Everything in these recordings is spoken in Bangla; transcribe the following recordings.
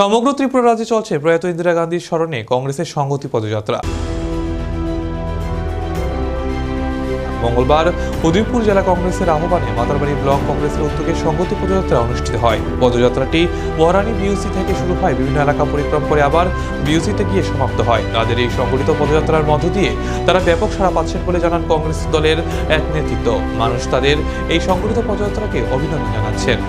সমগ্র ত্রিপুরা রাজ্যে চলছে প্রয়াত ইন্দিরা গান্ধীর স্মরণে কংগ্রেসের সংহতি পদযাত্রা। মঙ্গলবার উদয়পুর জেলা কংগ্রেসের আহ্বানে মাতারবাড়ি ব্লক কংগ্রেসের উদ্যোগে সংহতি পদযাত্রা অনুষ্ঠিত হয়। পদযাত্রাটি মহারানী বিউসি থেকে শুরু হয়, বিভিন্ন এলাকা পরিক্রম করে আবার বিউসিতে গিয়ে সমাপ্ত হয়। তাদের এই সংগঠিত পদযাত্রার মধ্য দিয়ে তারা ব্যাপক সাড়া পাচ্ছেন বলে জানান কংগ্রেস দলের এক নেতৃত্ব। মানুষ তাদের এই সংগঠিত পদযাত্রাকে অভিনন্দন জানাচ্ছেন।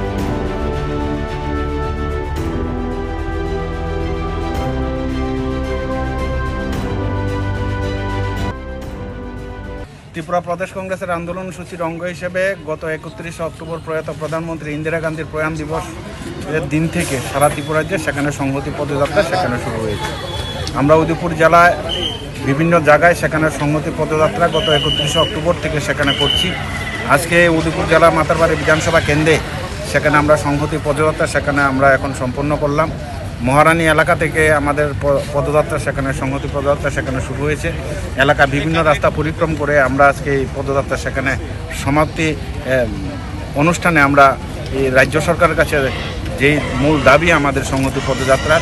ত্রিপুরা প্রদেশ কংগ্রেসের আন্দোলন সূচির অঙ্গ হিসেবে গত একত্রিশে অক্টোবর প্রয়াত প্রধানমন্ত্রী ইন্দিরা গান্ধীর প্রয়াণ দিবস এর দিন থেকে সারা ত্রিপুরা রাজ্যে সেখানে সংহতি পদযাত্রা সেখানে শুরু হয়েছে। আমরা উদয়পুর জেলায় বিভিন্ন জায়গায় সেখানে সংহতি পদযাত্রা গত একত্রিশে অক্টোবর থেকে সেখানে করছি। আজকে উদয়পুর জেলা মাতারবাড়ি বিধানসভা কেন্দ্রে সেখানে আমরা সংহতি পদযাত্রা সেখানে আমরা এখন সম্পন্ন করলাম। মহারানী এলাকা থেকে আমাদের পদযাত্রা সেখানে, সংহতি পদযাত্রা সেখানে শুরু হয়েছে। এলাকা বিভিন্ন রাস্তা পরিক্রম করে আমরা আজকে এই পদযাত্রা সেখানে সমাপ্তি অনুষ্ঠানে আমরা এই রাজ্য সরকারের কাছে যেই মূল দাবি আমাদের সংহতি পদযাত্রার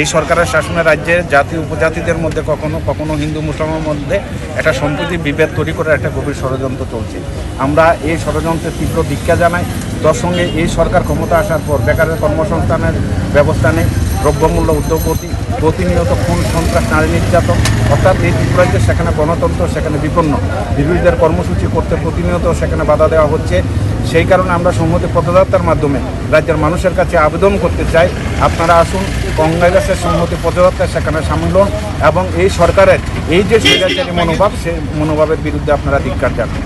এই সরকারের শাসনে রাজ্যে জাতি উপজাতিদের মধ্যে কখনো কখনো হিন্দু, মুসলমানের মধ্যে একটা সম্প্রীতি বিভেদ তৈরি করে একটা গভীর ষড়যন্ত্র চলছে। আমরা এই ষড়যন্ত্রের তীব্র দীক্ষা জানাই। তার সঙ্গে এই সরকার ক্ষমতা আসার পর বেকারের কর্মসংস্থানের ব্যবস্থা নেই। দ্রব্যমূল্য উদ্যোগপতি, প্রতিনিয়ত খুন সন্ত্রাস, নারী নির্যাতন, অর্থাৎ এই ত্রিপুরাজ্যে সেখানে গণতন্ত্র, সেখানে বিপন্ন। বিরোধীদের কর্মসূচি করতে প্রতিনিয়ত সেখানে বাধা দেওয়া হচ্ছে। সেই কারণে আমরা সংহতি পদযাত্রার মাধ্যমে রাজ্যের মানুষের কাছে আবেদন করতে চাই। আপনারা আসুন কংগ্রেসের সংহতি পদযাত্রায় সেখানে সামিল হন এবং এই সরকারের এই যে মনোভাব সেই মনোভাবের বিরুদ্ধে আপনারা ধিক্কার জানান।